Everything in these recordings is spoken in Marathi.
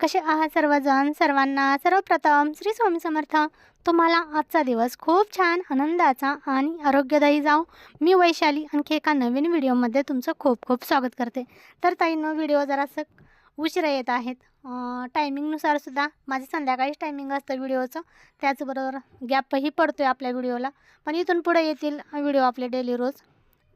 कसे आहात सर्वजण? सर्वांना सर्वप्रथम श्री स्वामी समर्थ. तुम्हाला आजचा दिवस खूप छान आनंदाचा आणि आरोग्यदायी जाओ मी वैशाली आणखी एका नवीन व्हिडिओमध्ये तुमचं खूप खूप स्वागत करते. तर ताईनं व्हिडिओ जरासं उशिरा येत आहेत. टायमिंगनुसारसुद्धा माझं संध्याकाळीच टायमिंग असतं व्हिडिओचं. त्याचबरोबर गॅपही पडतो आहे आपल्या व्हिडिओला. पण इथून पुढे येतील व्हिडिओ आपले डेली रोज.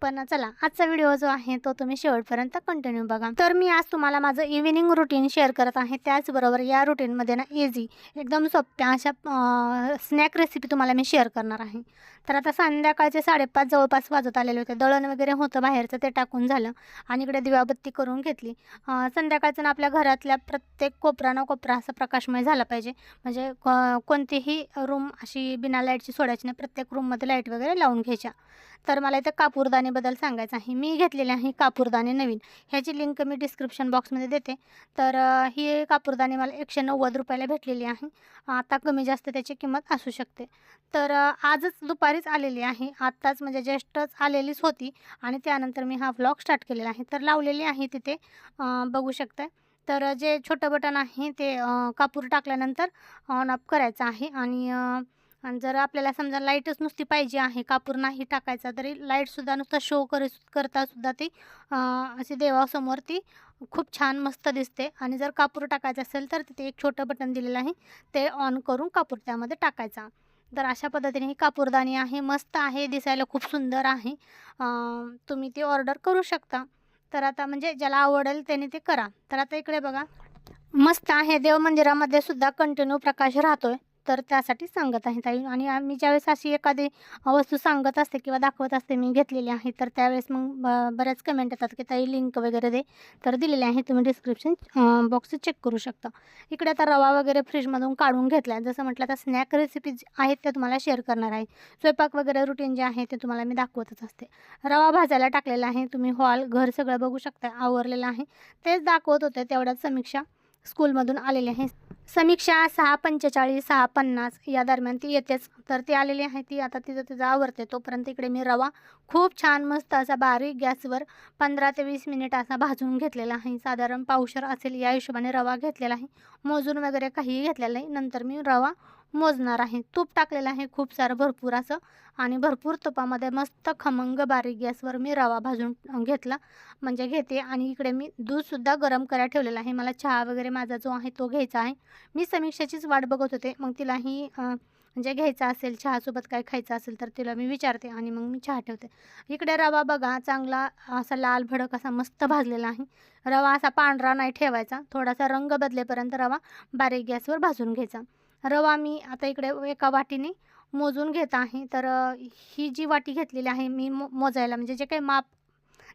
पण चला आजचा व्हिडिओ जो आहे तो तुम्ही शेवटपर्यंत कंटिन्यू बघा. तर मी आज तुम्हाला माझं इव्हिनिंग रुटीन शेअर करत आहे. त्याचबरोबर या रुटीनमध्ये ना इझी एकदम सोप्या अशा स्नॅक रेसिपी तुम्हाला मी शेअर करणार आहे. तर आता संध्याकाळचे साडेपाच जवळपास वाजत आलेले होते. दळण वगैरे होतं बाहेरचं ते टाकून झालं आणि इकडे दिवाबत्ती करून घेतली. संध्याकाळचं ना आपल्या घरातल्या प्रत्येक कोपरा ना कोपरा असा प्रकाशमय झाला पाहिजे. म्हणजे कोणतीही रूम अशी बिना लाईटची सोडायची नाही. प्रत्येक रूममध्ये लाइट वगैरे लावून घ्यायच्या. तर मला इथं कापूरदानीबद्दल सांगायचं आहे. मी घेतलेले आहे कापूरदानी नवीन. ह्याची लिंक मी डिस्क्रिप्शन बॉक्समध्ये देते. तर ही कापूरदानी मला एकशे नव्वद रुपयाला भेटलेली आहे. आता कमी जास्त त्याची किंमत असू शकते. तर आजच आजच दुपारीच आलेली आहे. आत्ताच म्हणजे जस्टच आलेलीच होती आणि त्यानंतर मी हा व्लॉग स्टार्ट केलेला आहे. तर लावलेली आहे तिथे. बघू शकताय. तर जे छोटं बटन आहे ते कापूर टाकल्यानंतर ऑन ऑफ करायचं आहे. आणि आणि जर आपल्याला समजा लाईटच नुसती पाहिजे आहे कापूर नाही टाकायचा तरी लाईटसुद्धा नुसता शो कर करतासुद्धा ती अशी देवासमोर ती खूप छान मस्त दिसते. आणि जर कापूर टाकायचं असेल तर तिथे एक छोटं बटन दिलेलं आहे. ते ऑन करून कापूर त्यामध्ये टाकायचा. तर अशा पद्धतीने ही कापूरदानी आहे मस्त आहे दिसायला खूप सुंदर आहे. तुम्ही ती ऑर्डर करू शकता. तर आता म्हणजे ज्याला आवडेल त्याने ते करा. तर आता इकडे बघा. मस्त आहे देव मंदिरामध्ये सुद्धा कंटिन्यू प्रकाश राहतोय. तर त्यासाठी सांगत आहे ताई. आणि आम्ही ज्यावेळेस अशी एखादी वस्तू सांगत असते किंवा दाखवत असते मी घेतलेली आहे तर त्यावेळेस मग ब- बऱ्याच कमेंट येतात की ताई लिंक वगैरे दे तर दिलेले आहे तुम्ही डिस्क्रिप्शन बॉक्स चेक करू शकता. इकडे आता रवा वगैरे फ्रीजमधून काढून घेतला आहे जसं म्हटलं तर स्नॅक रेसिपीज आहेत त्या तुम्हाला शेअर करणार आहे. स्वयंपाक वगैरे रुटीन जे आहे ते तुम्हाला मी दाखवतच असते. रवा भाजायला टाकलेला आहे तुम्ही हॉल घर सगळं बघू शकता आवरलेलं आहे. तेच दाखवत होते तेवढ्याच समीक्षा स्कूलमधून आलेले आहे. समीक्षा सहा पंचेचाळीस सहा पन्नास या दरम्यान ती येतेच. तर ती आलेली आहे ती आता तिथं तिथं आवरते. तोपर्यंत इकडे मी रवा खूप छान मस्त असा बारीक गॅसवर पंधरा ते वीस मिनिट असा भाजून घेतलेला आहे. साधारण पावशर असेल या हिशोबाने रवा घेतलेला आहे. मोजून वगैरे काहीही घेतलेला नाही. नंतर मी रवा मोजणार आहे. तूप टाकलेलं आहे खूप सारं भरपूर असं. आणि भरपूर तुपामध्ये मस्त खमंग बारीक गॅसवर मी रवा भाजून घेतला. म्हणजे घेते. आणि इकडे मी दूधसुद्धा गरम करायला ठेवलेलं आहे. मला चहा वगैरे माझा जो आहे तो घ्यायचा आहे. मी समीक्षाचीच वाट बघत होते. मग तिलाही म्हणजे घ्यायचा असेल चहासोबत काय खायचं असेल तर तिला मी विचारते आणि मग मी चहा ठेवते. इकडे रवा बघा चांगला असा लाल भडक असा मस्त भाजलेला आहे. रवा असा पांढरा नाही ठेवायचा. थोडासा रंग बदलेपर्यंत रवा बारीक गॅसवर भाजून घ्यायचा. रवा मी आता इकडे एका वाटीने मोजून घेत आहे. तर ही जी वाटी घेतलेली आहे मी मो मोजायला म्हणजे जे काही माप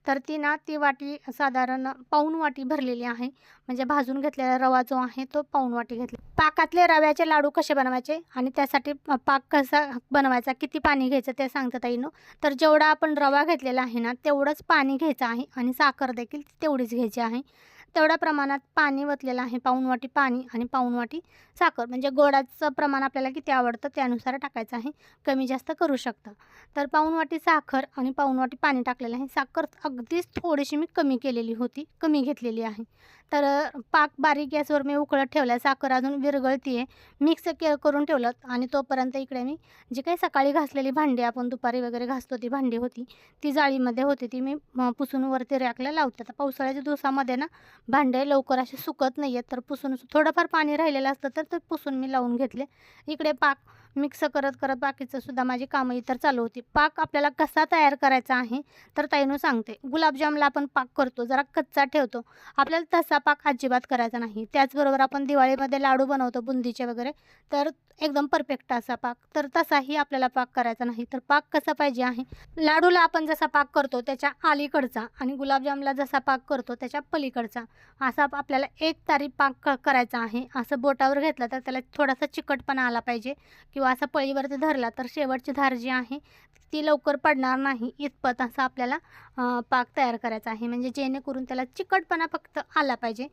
तर ती ना ती वाटी साधारण पाऊण वाटी भरलेली आहे. म्हणजे भाजून घेतलेला रवा जो आहे तो पाऊण वाटी घेतला. पाकातले रव्याचे लाडू कसे बनवायचे आणि त्यासाठी पाक कसा बनवायचा किती पाणी घ्यायचं ते सांगतात येईनो तर जेवढा आपण रवा घेतलेला आहे ना तेवढंच पाणी घ्यायचं आहे आणि साखर देखील तेवढीच घ्यायची आहे. तेवढ्या प्रमाणात पाणी वतलेलं आहे. पाऊण वाटी पाणी आणि पाऊण वाटी साखर. म्हणजे गोडाचं प्रमाण आपल्याला किती आवडतं त्यानुसार टाकायचं आहे. कमी जास्त करू शकता. तर पाऊण वाटी साखर आणि पाऊण वाटी पाणी टाकलेलं आहे. साखर अगदीच थोडीशी मी कमी केलेली होती. कमी घेतलेली आहे. तर पाक बारीक गॅसवर मी उकळत ठेवला साखर अजून विरघळती आहे मिक्स के करून ठेवलं. आणि तोपर्यंत इकडे मी जी काही सकाळी घासलेली भांडी आपण दुपारी वगैरे घासतो ती भांडी होती ती जाळीमध्ये होती ती मी पुसून वरती रॅकला लावते. आता पावसाळ्याच्या दिवसामध्ये ना भांडे लवकर असे सुकत नाही आहेत तर पुसून थोडंफार पाणी राहिलेलं असतं तर ते पुसून मी लावून घेतले. इकडे पाक मिक्स करत करत बाकीचं सुद्धा माझी कामं इतर चालू होती. पाक आपल्याला कसा तयार करायचा आहे तर ताईनं सांगते. गुलाबजामला आपण पाक करतो जरा कच्चा ठेवतो. आपल्याला तसा पाक अजिबात करायचा नाही. त्याचबरोबर आपण दिवाळीमध्ये लाडू बनवतो बुंदीचे वगैरे. तर एकदम परफेक्ट असा पाक. तर तसाही आपल्याला पाक करायचा नाही तर पाक कसा पाहिजे आहे? लाडूला आपण जसा पाक करतो त्याच्या अलीकडचा आणि गुलाबजामला जसा पाक करतो त्याच्या पलीकडचा असा आपल्याला एक तारी पाक क- करायचा आहे. असं बोटावर घेतलं तर त्याला थोडासा चिकटपणा आला पाहिजे किंवा असा पळीवरती धरला तर शेवटची धार जी आहे ती लवकर पडणार नाही. इतपत असा आपल्याला पाक तयार करायचा आहे. म्हणजे जेणेकरून त्याला चिकटपणा फक्त आला पाहिजे.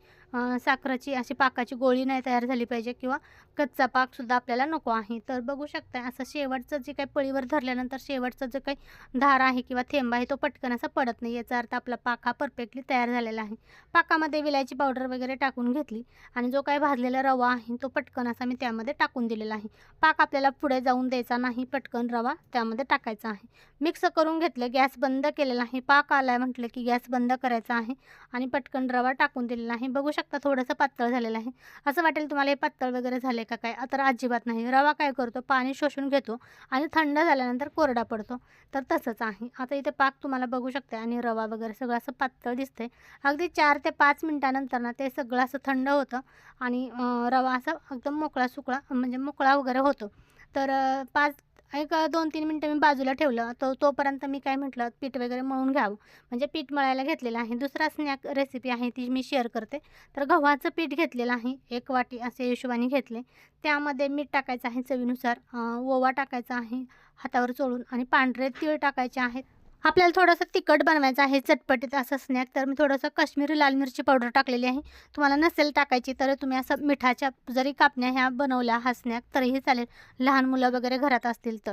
साखरेची अशी पाकाची गोळी नाही तयार झाली पाहिजे किंवा कच्चा पाकसुद्धा आपल्याला नको आहे. तर बघू शकता असं शेवटचं जे काही पळीवर धरल्यानंतर शेवटचं जे काही धार आहे किंवा थेंब आहे तो पटकन असा पडत नाही. याचा अर्थ आपला पाक हा परफेक्टली तयार झालेला आहे. पाकामध्ये विलायची पावडर वगैरे टाकून घेतली आणि जो काही भाजलेला रवा आहे तो पटकन असा मी त्यामध्ये टाकून दिलेला आहे. पाक आपल्याला पुढे जाऊन द्यायचा नाही पटकन रवा त्यामध्ये टाकायचा आहे. मिक्स करून घेतलं गॅस बंद केलेला आहे. पाक आलाय म्हटलं की गॅस बंद करायचा आहे आणि पटकन रवा टाकून दिलेला आहे. बघू शकता थोडंसं पातळ झालेलं आहे. असं वाटेल तुम्हाला हे पातळ वगैरे झाले का काय? तर अजिबात नाही. रवा काय करतो? पाणी शोषून घेतो आणि थंड झाल्यानंतर कोरडा पडतो. तर तसंच आहे. आता इथे पाक तुम्हाला बघू शकते आणि रवा वगैरे सगळं असं पातळ दिसतंय. अगदी चार ते पाच मिनटानंतर ना ते सगळं असं थंड होतं आणि रवा असा एकदम मोकळा सुकळा म्हणजे मोकळा वगैरे होतो. तर पाच एक दोन तीन मिनटं मी बाजूला ठेवलं. तो तोपर्यंत मी काय म्हटलं पीठ वगैरे मळून घ्यावं. म्हणजे पीठ मळायला घेतलेलं आहे. दुसरा स्नॅक रेसिपी आहे ती मी शेअर करते. तर गव्हाचं पीठ घेतलेलं आहे. एक वाटी असे हिशोबाने घेतले. त्यामध्ये मीठ टाकायचं आहे चवीनुसार. ओवा टाकायचा आहे हातावर चोळून. आणि पांढरे तीळ टाकायचे आहेत. आपल्याला थोडंसं तिखट बनवायचं आहे चटपटीत असं स्नॅक तर मी थोडंसं काश्मीरी लाल मिरची पावडर टाकलेली आहे. तुम्हाला नसेल टाकायची तर तुम्ही असं मिठाच्या जरी कापण्या ह्या बनवल्या हा स्नॅक तरीही चालेल. लहान मुलं वगैरे घरात असतील तर.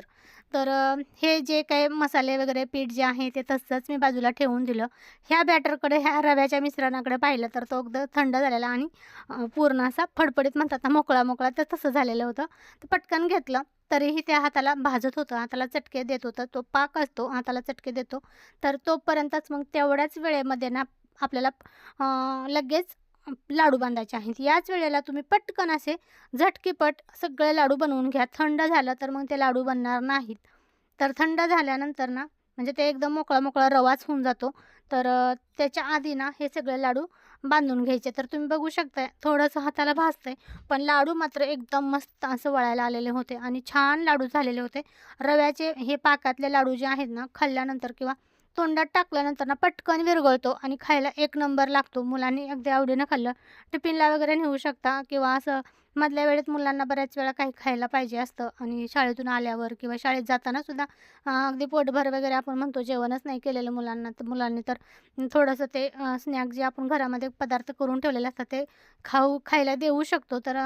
तर हे जे काही मसाले वगैरे पीठ जे आहे ते तसंच मी बाजूला ठेवून दिलं. ह्या बॅटरकडे ह्या रव्याच्या मिश्रणाकडे पाहिलं तर तो अगदी थंड झालेला आणि पूर्ण असा फडफडीत म्हणतात ना मोकळा मोकळा तर तसं झालेलं होतं. तर पटकन घेतलं. तरीही त्या हाताला भाजत होतं हाताला चटके देत होतं तो पाक असतो हाताला चटके देतो. तर तोपर्यंतच मग तेवढ्याच वेळेमध्ये ना आपल्याला लगेच लाडू बांधायचे आहेत. याच वेळेला तुम्ही पटकन असे झटकीपट सगळे लाडू बनवून घ्या. थंड झालं तर मग ते लाडू बनणार नाहीत. तर थंड झाल्यानंतर ना म्हणजे ते एकदम मोकळा मोकळा रवाच होऊन जातो. तर त्याच्या आधी ना हे सगळे लाडू बांधून घ्यायचे. तर तुम्ही बघू शकताय थोडंसं हाताला भासतंय पण लाडू मात्र एकदम मस्त असं वळायला आलेले होते आणि छान लाडू झालेले होते. रव्याचे हे पाकातले लाडू जे आहेत ना खाल्ल्यानंतर किंवा तोंडात टाकल्यानंतर ना पटकन विरघळतो आणि खायला एक नंबर लागतो. मुलांनी अगदी आवडीनं खाल्लं. टिफिनला वगैरे नेऊ शकता किंवा असं मधल्या वेळेत मुलांना बऱ्याच वेळा काही खायला पाहिजे असतं. आणि शाळेतून आल्यावर किंवा शाळेत जाताना सुद्धा अगदी पोटभर वगैरे आपण म्हणतो जेवणच नाही केलेलं मुलांना तर मुलांनी तर थोडंसं ते स्नॅक जे आपण घरामध्ये पदार्थ करून ठेवलेले असतात ते खाऊ खायला देऊ शकतो. तर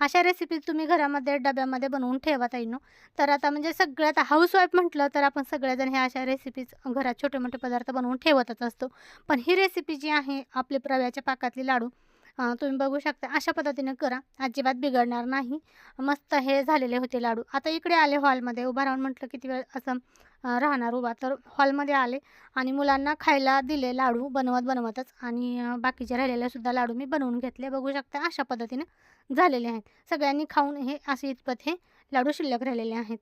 अशा रेसिपीज तुम्ही घरामध्ये डब्यामध्ये बनवून ठेवा ताईनो. तर आता म्हणजे सगळ्यात हाऊसवाईफ म्हटलं तर आपण सगळेजण ह्या अशा रेसिपीज घरात छोटे मोठे पदार्थ बनवून ठेवतच असतो. पण ही रेसिपी जी आहे आपली रव्याच्या पाकातली लाडू तुम्ही बघू शकता अशा पद्धतीने करा. अजिबात बिघडणार नाही. मस्त हे झालेले होते लाडू. आता इकडे आले हॉलमध्ये उभा राहून म्हटलं किती वेळ असं राहणार उभा. तर हॉलमध्ये आले आणि मुलांना खायला दिले लाडू बनवत बनवतच. आणि बाकीचे राहिलेले सुद्धा लाडू मी बनवून घेतले. बघू शकता अशा पद्धतीने झालेले आहेत. सगळ्यांनी खाऊन हे असे इतपत हे लाडू शिल्लक राहिलेले आहेत.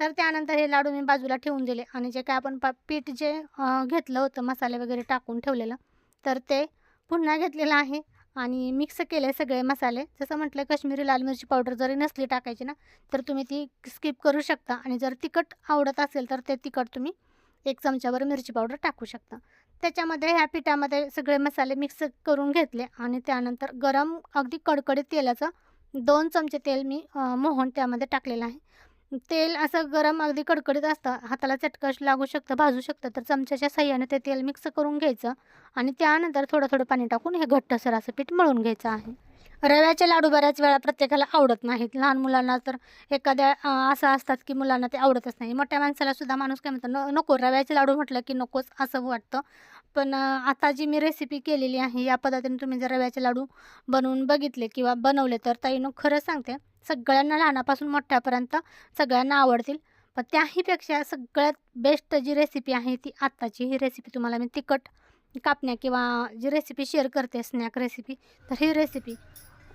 तर त्यानंतर हे लाडू मी बाजूला ठेवून दिले. आणि जे काय आपण पा पीठ जे घेतलं होतं मसाले वगैरे टाकून ठेवलेलं तर ते पुन्हा घेतलेलं आहे. आणि मिक्स केले सगळे मसाले. जसं म्हटलं काश्मीरी लाल मिरची पावडर जरी नसली टाकायची ना तर तुम्ही ती स्किप करू शकता. आणि जर तिखट आवडत असेल तर ते तिखट तुम्ही एक चमच्यावर मिरची पावडर टाकू शकता. त्याच्यामध्ये ह्या पिठामध्ये सगळे मसाले मिक्स करून घेतले आणि त्यानंतर गरम अगदी कडकडीत तेलाचं दोन चमचे तेल मी मोहन त्यामध्ये टाकलेलं आहे. तेल असं गरम अगदी कडकडीत असतं. हाताला चटकश लागू शकतं भाजू शकतं. तर चमच्याच्या साह्याने ते तेल मिक्स करून घ्यायचं आणि त्यानंतर थोडं थोडं पाणी टाकून हे घट्टसर असं पीठ मळून घ्यायचं आहे. रव्याचे लाडू बऱ्याच वेळा प्रत्येकाला आवडत नाहीत. लहान मुलांना तर एखाद्या असं असतात की मुलांना ते आवडतच नाही. मोठ्या माणसाला सुद्धा माणूस काय म्हणतो "न- नको रव्याचे लाडू म्हटलं की नकोच असं वाटतं. पण आता जी मी रेसिपी केलेली आहे या पद्धतीने तुम्ही जर रव्याचे लाडू बनवून बघितले किंवा बनवले तर ताईनं खरं सांगते सगळ्यांना लहानापासून मोठ्यापर्यंत सगळ्यांना आवडतील. पण त्याहीपेक्षा सगळ्यात बेस्ट जी रेसिपी आहे ती आत्ताची. ही रेसिपी तुम्हाला मी तिखट कापण्या किंवा जी रेसिपी शेअर करते स्नॅक रेसिपी तर ही रेसिपी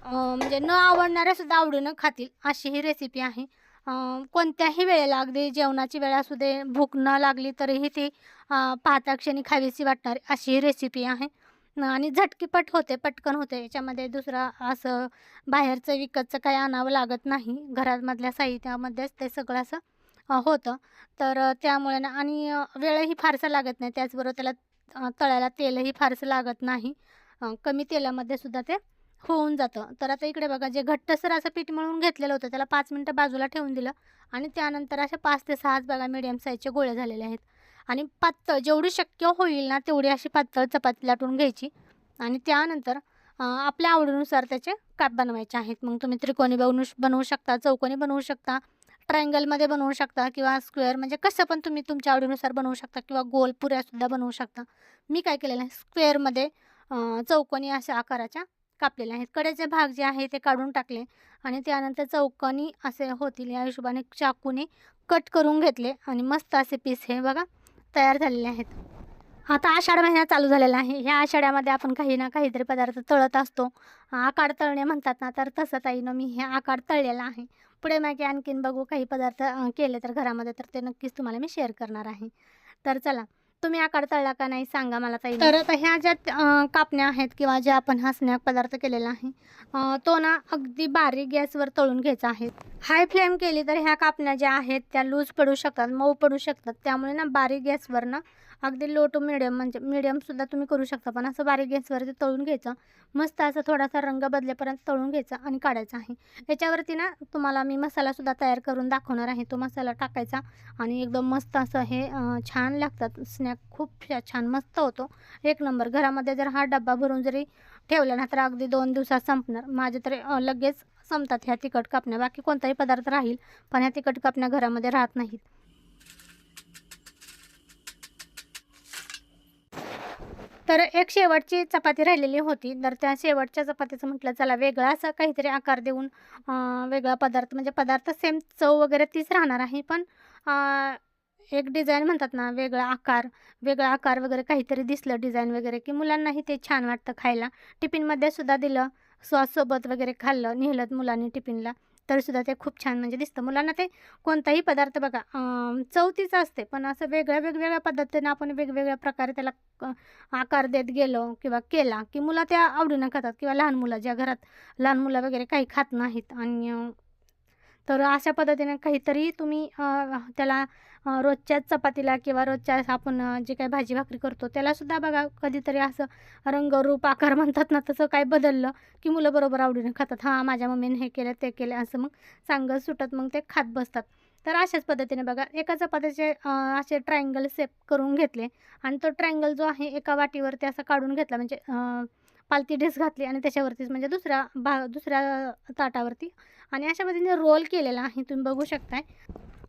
म्हणजे न आवडणाऱ्यासुद्धा आवडीनं खातील अशी ही रेसिपी आहे. कोणत्याही वेळेला अगदी जेवणाची वेळ असू दे भूक न लागली तरीही ती पाहता क्षणी खावीशी वाटणारी अशी ही रेसिपी आहे. आणि झटकीपट होते पटकन होते. याच्यामध्ये दुसरं असं बाहेरचं विकतचं काही आणावं लागत नाही. घरामधल्या साहित्यामध्येच ते सगळं असं होतं. तर त्यामुळे ना आणि वेळही फारसा लागत नाही. त्याचबरोबर त्याला तळ्याला तळायला तेलही फारसं लागत नाही. कमी तेलामध्ये सुद्धा ते होऊन जातं. तर आता इकडे बघा जे घट्टसर असं पीठ मळून घेतलेलं होतं त्याला पाच मिनटं बाजूला ठेवून दिलं आणि त्यानंतर अशा पाच ते सहाच बघा मीडियम साईजचे गोळे झालेले आहेत. आणि पातळ जेवढी शक्य होईल ना तेवढी अशी पातळ चपाती लाटून घ्यायची. आणि त्यानंतर आपल्या आवडीनुसार त्याचे काप बनवायचे आहेत. मग तुम्ही त्रिकोणी बनवू बनवू शकता चौकोनी बनवू शकता ट्रायंगलमध्ये बनवू शकता किंवा स्क्वेअर म्हणजे कसं पण तुम्ही तुमच्या आवडीनुसार बनवू शकता किंवा गोल पुऱ्यासुद्धा बनवू शकता. मी काय केलेलं आहे स्क्वेअरमध्ये चौकोनी अशा आकाराच्या कापलेल्या आहेत. कडेचे भाग जे आहे ते काढून टाकले आणि त्यानंतर चौकोनी असे होतील या हिशोबाने चाकूने कट करून घेतले आणि मस्त असे पीस हे बघा तयार झालेले आहेत. आता आषाढ महिना चालू झालेला आहे. ह्या आषाढ्यामध्ये आपण काही ना काहीतरी पदार्थ तळत असतो. आकाड तळणे म्हणतात ना तर तसं ताईनं मी हे आकाड तळलेलं आहे. पुढे मागे आणखीन बघू काही पदार्थ केले तर घरामध्ये तर ते नक्कीच तुम्हाला मी शेअर करणार आहे. तर चला तुम्ही आकार तळला का नाही सांगा मला ताई. तर आता ह्या ज्या कापण्या आहेत किंवा ज्या आपण हा स्नॅक पदार्थ केलेला आहे तो ना अगदी बारीक गॅसवर तळून घ्यायचा आहे. हाय फ्लेम केली तर ह्या कापण्या ज्या आहेत त्या लूज पडू शकतात मऊ पडू शकतात. त्यामुळे ना बारीक गॅसवर ना अगदी लो टू मिडियम म्हणजे मिडियमसुद्धा तुम्ही करू शकता. पण असं बारीक गॅसवरती तळून घ्यायचं. मस्त असं थोडासा रंग बदलेपर्यंत तळून घ्यायचा आणि काढायचा आहे. याच्यावरती ना तुम्हाला मी मसालासुद्धा तयार करून दाखवणार आहे. तो मसाला टाकायचा आणि एकदम मस्त असं हे छान लागतात. स्नॅक खूप छान मस्त होतो. एक नंबर. घरामध्ये जर हा डब्बा भरून जरी ठेवला ना तर अगदी दोन दिवसात संपणार. माझे तर लगेच संपतात ह्या तिखट कापण्या. बाकी कोणताही पदार्थ राहील पण ह्या तिखट कापण्या घरामध्ये राहत नाहीत. तर एक शेवटची चपाती राहिलेली होती. तर त्या शेवटच्या चपातीचं म्हटलं चला वेगळा असा काहीतरी आकार देऊन वेगळा पदार्थ म्हणजे पदार्थ सेम चव वगैरे तीच राहणार आहे पण एक डिझाईन म्हणतात ना वेगळा आकार वेगळा आकार वगैरे काहीतरी दिसलं डिझाईन वगैरे की मुलांनाही ते छान वाटतं खायला. टिफिनमध्ये सुद्धा दिलं सॉससोबत वगैरे खाल्लं नेलं मुलांनी टिफिनला तरीसुद्धा ते खूप छान म्हणजे दिसतं. मुलांना ते कोणताही पदार्थ बघा चौथीचं असते पण असं वेगळ्या वेगवेगळ्या पद्धतीनं आपण वेगवेगळ्या प्रकारे त्याला क- आकार देत गेलो किंवा केला की मुलं त्या आवडीनं खातात किंवा लहान मुलं ज्या घरात लहान मुलं वगैरे काही खात नाहीत आणि तर अशा पद्धतीने काहीतरी तुम्ही त्याला रोजच्या रोजच्याच चपातीला किंवा रोजच्या आपण जे काही भाजी भाकरी करतो त्यालासुद्धा बघा कधीतरी असं रंगरूप आकार म्हणतात ना तसं काय बदललं की मुलं बरोबर आवडीने खातात. हां माझ्या मम्मीने हे केलं ते केलं असं मग सांगत सुटत मग ते खात बसतात. तर अशाच पद्धतीने बघा एका चपात्याचे असे ट्रायंगल सेप करून घेतले आणि तो ट्रायंगल जो आहे एका वाटीवरती असा काढून घेतला. म्हणजे पालती डिश घातली आणि त्याच्यावरतीच म्हणजे दुसऱ्या भा दुसऱ्या ताटावरती आणि अशा पद्धतीने रोल केलेला आहे. तुम्ही बघू शकताय.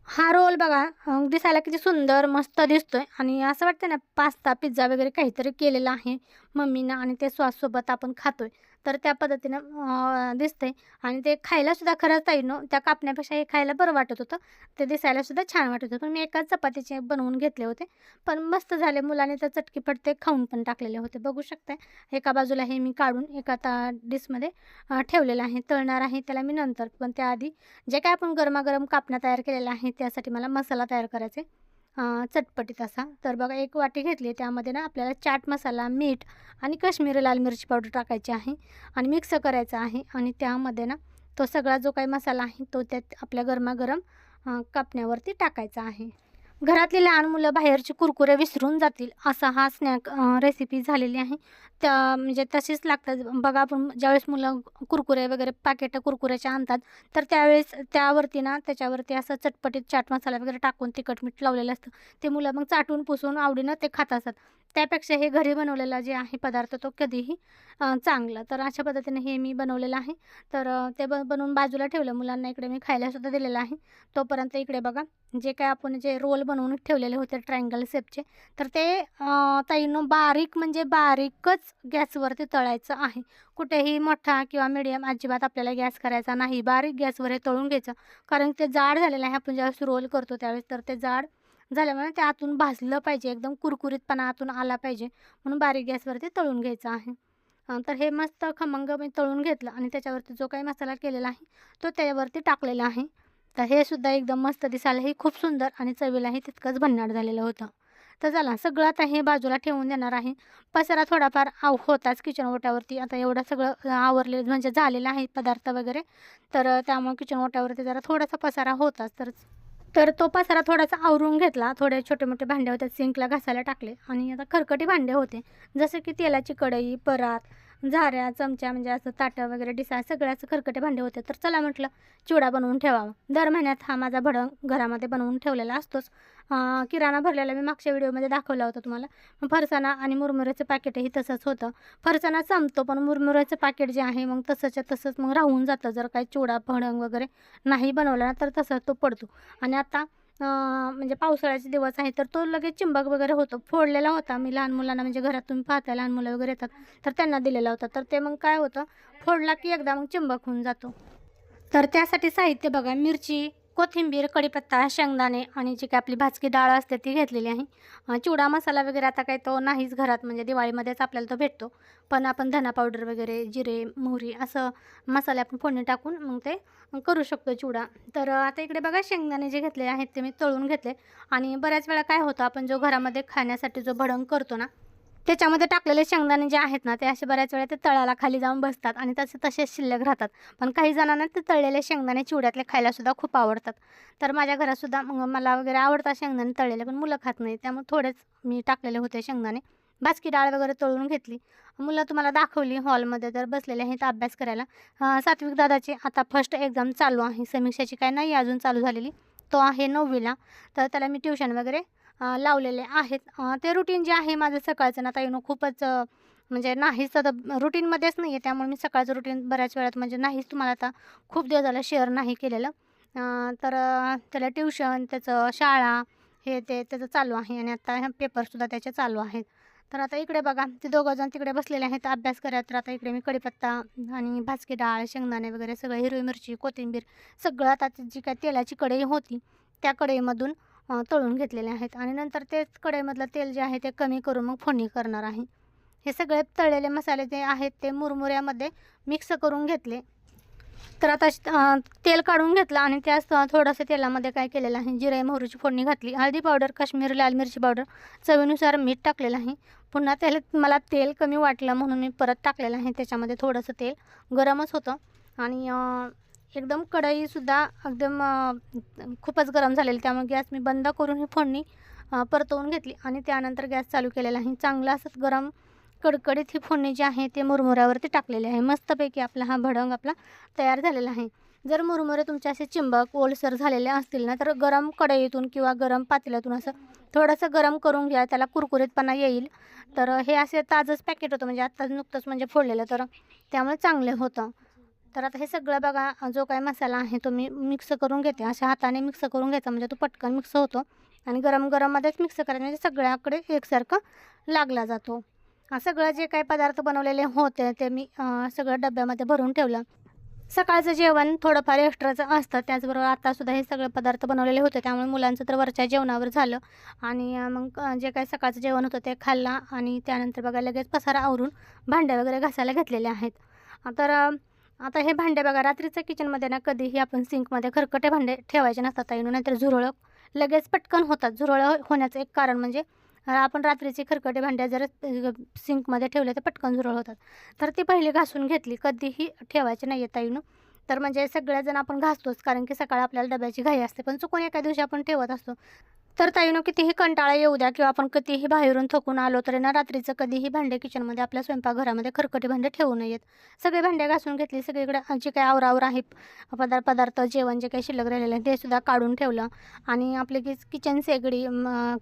हा रोल बघा दिसायला किती सुंदर मस्त दिसतोय. आणि असं वाटतं ना पास्ता पिझ्झा वगैरे काहीतरी केलेला आहे. मम्मीनं आणि ते सॉससोबत आपण खातोय. तर त्या पद्धतीनं दिसते आणि ते खायलासुद्धा खरंच ताई नो त्या कापण्यापेक्षा हे खायला बरं वाटत होतं. ते दिसायलासुद्धा छान वाटत होतं. पण मी एकाच चपातीचे बनवून घेतले होते. पण मस्त झाले. मुलाने तर चटकीपट ते खाऊन पण टाकलेले होते. बघू शकताय. एका बाजूला हे मी काढून एका ता डिशमध्ये ठेवलेलं आहे. तळणार आहे त्याला मी नंतर. पण त्याआधी जे काय आपण गरमागरम कापण्या तयार केलेल्या आहे त्यासाठी मला मसाला तयार करायचा आहे चटपटीत असा तर बघा एक वाटी घेतली. त्यामध्ये ना आपल्याला चाट मसाला मीठ आणि काश्मीरी लाल मिरची पावडर टाकायची आहे आणि मिक्स करायचा आहे. आणि त्यामध्ये ना तो सगळा जो काही मसाला आहे तो त्यात आपल्या गरमागरम कापण्यावरती टाकायचा आहे. घरातली लहान मुलं बाहेरचे कुरकुरे विसरून जातील असा हा स्नॅक रेसिपी झालेली आहे. त्या म्हणजे तशीच लागतात. बघा आपण ज्यावेळेस मुलं कुरकुरे वगैरे पाकेटं कुरकुऱ्याच्या आणतात तर त्यावेळेस त्यावरती ना त्याच्यावरती असं चटपटीत चाट मसाला वगैरे टाकून तिखट मीठ लावलेलं असतं. ते मुलं मग चाटून पुसून आवडीनं ते खात असतात. त्यापेक्षा हे घरी बनवलेला जे आहे पदार्थ तो कधीही चांगला. तर अशा पद्धतीने हे मी बनवलेलं आहे. तर ते ब बनवून बाजूला ठेवलं. मुलांना इकडे मी खायलासुद्धा दिलेलं आहे. तोपर्यंत इकडे बघा जे काय आपण जे रोल बनवून ठेवलेले होते ट्रायंगल सेपचे तर ते ताईनं बारीक म्हणजे बारीकच गॅसवरती तळायचं आहे. कुठेही मोठा किंवा मिडियम अजिबात आपल्याला गॅस करायचा नाही. बारीक गॅसवर हे तळून घ्यायचं. कारण ते जाड झालेलं आहे. आपण ज्यावेळेस रोल करतो त्यावेळेस तर ते जाड झाल्यामुळे ते आतून भाजलं पाहिजे एकदम कुरकुरीतपणा आतून आला पाहिजे. म्हणून बारीक गॅसवरती तळून घ्यायचं आहे. तर हे मस्त खमंग मी तळून घेतलं आणि त्याच्यावरती जो काही मसाला केलेला आहे तो त्यावरती टाकलेला आहे. तर हे सुद्धा एकदम मस्त दिसायलाही खूप सुंदर आणि चवीलाही तितकंच भन्नाट झालेलं होतं. तर चला सगळं आता हे बाजूला ठेवून देणार आहे. पसारा थोडाफार आव होताच किचन ओट्यावरती. आता एवढं सगळं आवरले म्हणजे झालेलं आहे पदार्थ वगैरे. तर त्यामुळे किचन ओट्यावरती जरा थोडासा पसारा होताच. तर तर तो पसारा थोडासा आवरून घेतला. थोडे छोटे मोठे भांडे होते सिंकला घासायला टाकले आणि आता खरकटी भांडे होते. जसे की तेलाची कढई परात झाऱ्या चमच्या म्हणजे असं ताटं वगैरे डिसा सगळ्याच खरकटे भांडे होते. तर चला म्हटलं चिवडा बनवून ठेवावा. दर महिन्यात हा माझा भडंग घरामध्ये बनवून ठेवलेला असतोच. किराणा भरलेला मी मागच्या व्हिडिओमध्ये दाखवला होता तुम्हाला. फरसाणा आणि मुरमुऱ्याचं पॅकेटही तसंच होतं. फरसाणा संपतो पण मुरमुऱ्याचं पॅकेट जे आहे मग तसंच्या तसंच मग राहून जातं. जर काही चिवडा भडंग वगैरे नाही बनवला ना तर तसंच तो पडतो. आणि आता म्हणजे पावसाळ्याचे दिवस आहे तर तो लगेच चिंबक वगैरे होतो. फोडलेला होता मी लहान मुलांना म्हणजे घरात तुम्ही पाहता लहान मुलं वगैरे येतात तर त्यांना दिलेला होता. तर ते मग काय होतं फोडला की एकदा मग चिंबक होऊन जातो. तर त्यासाठी साहित्य बघा मिरची कोथिंबीर कढीपत्ता शेंगदाणे आणि जी काही आपली भाजकी डाळ असते ती घेतलेली आहे. चिवडा मसाला वगैरे आता काही तो नाहीच घरात म्हणजे दिवाळीमध्येच आपल्याला तो भेटतो. पण आपण धना पावडर वगैरे जिरे मोहरी असं मसाले आपण फोडणी टाकून मग ते करू शकतो चिवडा. तर आता इकडे बघा शेंगदाणे जे घेतले आहेत ते मी तळून घेतले. आणि बऱ्याच वेळा काय होतं आपण जो घरामध्ये खाण्यासाठी जो भडंग करतो ना त्याच्यामध्ये टाकलेले शेंगदाणे जे आहेत ना ते असे बऱ्याच वेळा ते तळाला खाली जाऊन बसतात आणि तसे तसेच शिल्लक राहतात. पण काही जणांना ते तळलेले शेंगदाणे चिवड्यातले खायलासुद्धा खूप आवडतात. तर माझ्या घरातसुद्धा मग मला वगैरे आवडतात शेंगदाणे तळलेले पण मुलं खात नाही त्यामुळे थोडेच मी टाकलेले होते शेंगदाणे. बासकी डाळ वगैरे तळून घेतली. मुलं तुम्हाला दाखवली हॉलमध्ये तर बसलेले आहेत अभ्यास करायला. सात्विक दादाची आता फर्स्ट एक्झाम चालू आहे. समीक्षाची काय नाही अजून चालू झालेली. तो आहे नववीला. तर त्याला मी ट्युशन वगैरे लावलेले आहेत. ते रुटीन जे आहे माझं सकाळचं ना आता येणं खूपच म्हणजे नाहीच आता रुटीनमध्येच नाही आहे त्यामुळे मी सकाळचं रुटीन बऱ्याच वेळात म्हणजे नाहीच तुम्हाला आता खूप दिवस झालं शेअर नाही केलेलं. तर त्याला ट्युशन त्याचं शाळा हे ते त्याचं चालू आहे आणि आता ह्या पेपरसुद्धा त्याचे चालू आहेत. तर आता इकडे बघा ते दोघंजण तिकडे बसलेले आहेत अभ्यास करत तर आता इकडे मी कढीपत्ता आणि भाजकी डाळ शेंगदाणे वगैरे सगळं हिरवी मिरची कोथिंबीर सगळं आता जी काय तेलाची कढई होती त्या कढईमधून तळून घेतलेले आहेत आणि नंतर तेच कढईमधलं तेल जे आहे ते कमी करून मग फोडणी करणार आहे. हे सगळे तळलेले मसाले जे आहेत ते मुरमुऱ्यामध्ये मिक्स करून घेतले. तर आता तेल काढून घेतलं आणि त्याच थोडंसं तेलामध्ये काय केलेलं आहे जिरे मोहरीची फोडणी घातली हळदी पावडर काश्मीरी लाल मिरची पावडर चवीनुसार मीठ टाकलेलं आहे. पुन्हा त्याला मला तेल कमी वाटलं म्हणून मी परत टाकलेलं आहे त्याच्यामध्ये थोडंसं तेल गरमच होतं. आणि एकदम कढईसुद्धा एकदम खूपच गरम झालेली. त्यामुळे गॅस मी बंद करून ही फोडणी परतवून घेतली आणि त्यानंतर गॅस चालू केलेला आहे. चांगला असं गरम कडकडीत ही फोडणी जी आहे ते मुरमुऱ्यावरती टाकलेली आहे. मस्तपैकी आपला हा भडंग आपला तयार झालेला आहे. जर मुरमुरे तुमचे असे चिंबक ओलसर झालेले असतील ना तर गरम कढईतून किंवा गरम पातेल्यातून असं थोडंसं गरम करून घ्या. त्याला कुरकुरीतपणा येईल. तर हे असे ताजंच पॅकेट होतं. म्हणजे आत्ताच नुकतंच म्हणजे फोडलेलं. तर त्यामुळे चांगलं होतं. तर आता हे सगळं बघा जो काय मसाला आहे तो मी मिक्स करून घेते. अशा हाताने मिक्स करून घ्यायचा. म्हणजे तो पटकन मिक्स होतो. आणि गरम गरममध्येच मिक्स करायचं. म्हणजे सगळ्याकडे एकसारखं लागला जातो. सगळं जे काही पदार्थ बनवलेले होते ते मी सगळं डब्यामध्ये भरून ठेवलं. सकाळचं जेवण थोडंफार एक्स्ट्राचं असतं. त्याचबरोबर आतासुद्धा हे सगळे पदार्थ बनवलेले होते. त्यामुळे मुलांचं तर वरच्या जेवणावर झालं. आणि मग जे काही सकाळचं जेवण होतं ते खाल्लं. आणि त्यानंतर बघा लगेच पसारा आवरून भांड्या वगैरे घासायला घेतलेले आहेत. तर आता हे भांडे बघा रात्रीचं किचनमध्ये ना कधीही आपण सिंकमध्ये खरकटे भांडे ठेवायचे नसतात ताईनु नाहीतर झुरळं लगेच पटकन होतात. झुरळं होण्याचं एक कारण म्हणजे आपण रात्रीचे खरकटे भांड्या जर सिंकमध्ये ठेवले तर पटकन झुरळ होतात. तर ती पहिली घासून घेतली. कधीही ठेवायची नाही आहे ताईनु तर म्हणजे सगळ्याजण आपण घासतोच कारण की सकाळी आपल्याला डब्याची घाई असते. पण चुकून एका दिवशी आपण ठेवत असतो. तर ताईनं कितीही कंटाळा येऊ द्या किंवा आपण कितीही बाहेरून थकून आलो तरी ना रात्रीचं कधीही भांडे किचनमध्ये आपल्या स्वयंपाकघरामध्ये खरकटी भांडे ठेवू नयेत. सगळे भांडे घासून घेतली सगळीकडे जे काही आवरावर आहे पदार्थ पदार्थ जेवण जे काही शिल्लक राहिलेलं आहे ते सुद्धा काढून ठेवलं. आणि आपली की किचन शेगडी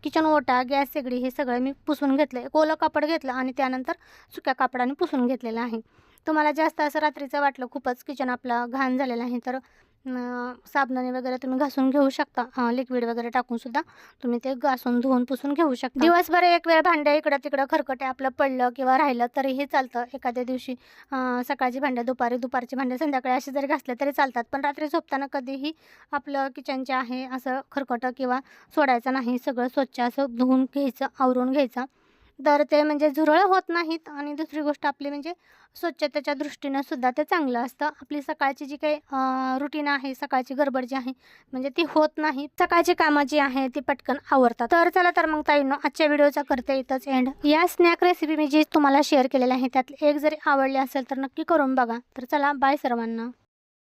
किचन ओटा गॅस शेगडी हे सगळं मी पुसून घेतलं एक ओलं कापड घेतलं आणि त्यानंतर सुक्या कापडाने पुसून घेतलेलं आहे. तुम्हाला जास्त असं रात्रीचं वाटलं खूपच किचन आपलं घाण झालेलं आहे तर साबणाने वगैरे तुम्ही घासून घेऊ शकता. लिक्विड वगैरे टाकून सुद्धा तुम्ही ते घासून धुवून पुसून घेऊ शकता. दिवसभर एक वेळ भांडे इकडं तिकडं खरकटे आपलं पडलं किंवा राहिलं तरीही चालतं. एखाद्या दिवशी सकाळची भांडे दुपारी दुपारची भांडे संध्याकाळी असे जरी घासले तरी चालतात. पण रात्री झोपताना कधीही आपलं किचनचे आहे असं खरकटं किंवा सोडायचं नाही. सगळं स्वच्छ असं धुवून घ्यायचं आवरून घ्यायचं. तर ते म्हणजे झुरळं होत नाहीत आणि दुसरी गोष्ट आपली म्हणजे स्वच्छतेच्या दृष्टीनं सुद्धा ते चांगलं असतं. आपली सकाळची जी काही रुटीन आहे सकाळची गडबड जी आहे म्हणजे ती होत नाही. सकाळची कामं जी आहे ती पटकन आवरतात. तर चला तर मग ताईंनो आजच्या व्हिडिओचा करते इथंच एंड या स्नॅक रेसिपी मी जी तुम्हाला शेअर केलेल्या आहे त्यातली एक जरी आवडली असेल तर नक्की करून बघा. तर चला बाय सर्वांना.